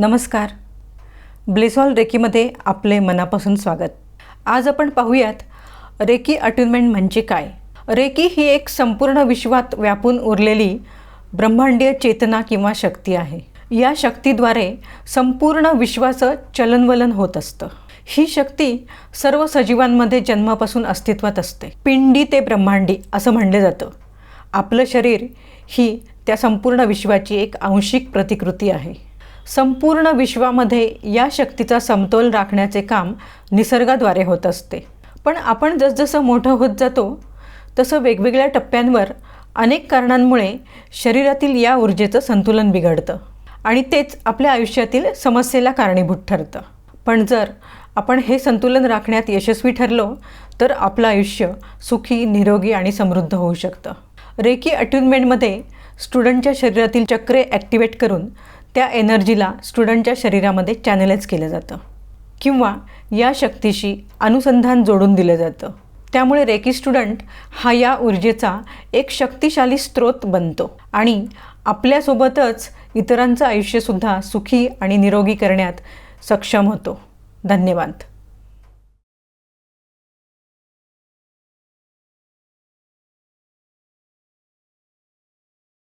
नमस्कार. ब्लेसॉल रेकीमध्ये आपले मनापासून स्वागत. आज आपण पाहूयात रेकी अट्युनमेंट म्हणजे काय? रेकी ही एक संपूर्ण विश्वात व्यापून उरलेली ब्रह्मांडीय चेतना किंवा शक्ती आहे. या शक्तीद्वारे संपूर्ण विश्वाचं चलनवलन होत असतं. ही शक्ती सर्व सजीवांमध्ये जन्मापासून अस्तित्वात असते. पिंडी ते ब्रह्मांडी असं म्हणलं जातं. आपलं शरीर ही त्या संपूर्ण विश्वाची एक आंशिक प्रतिकृती आहे. संपूर्ण विश्वामध्ये या शक्तीचा समतोल राखण्याचे काम निसर्गाद्वारे होत असते. पण आपण जसजसं मोठं होत जातो तसं वेगवेगळ्या टप्प्यांवर अनेक कारणांमुळे शरीरातील या ऊर्जेचं संतुलन बिघडतं आणि तेच आपल्या आयुष्यातील समस्येला कारणीभूत ठरतं. पण जर आपण हे संतुलन राखण्यात यशस्वी ठरलो तर आपलं आयुष्य सुखी निरोगी आणि समृद्ध होऊ शकतं. रेकी अट्युनमेंटमध्ये स्टुडंटच्या शरीरातील चक्रे ॲक्टिवेट करून त्या एनर्जीला स्टुडंटच्या शरीरामध्ये चॅनलाइज केलं जातं. किंवा या शक्तीशी अनुसंधान जोडून दिलं जातं. त्यामुळे रेकी स्टुडंट हा या ऊर्जेचा एक शक्तिशाली स्रोत बनतो आणि आपल्यासोबतच इतरांचं आयुष्यसुद्धा सुखी आणि निरोगी करण्यात सक्षम होतो. धन्यवाद.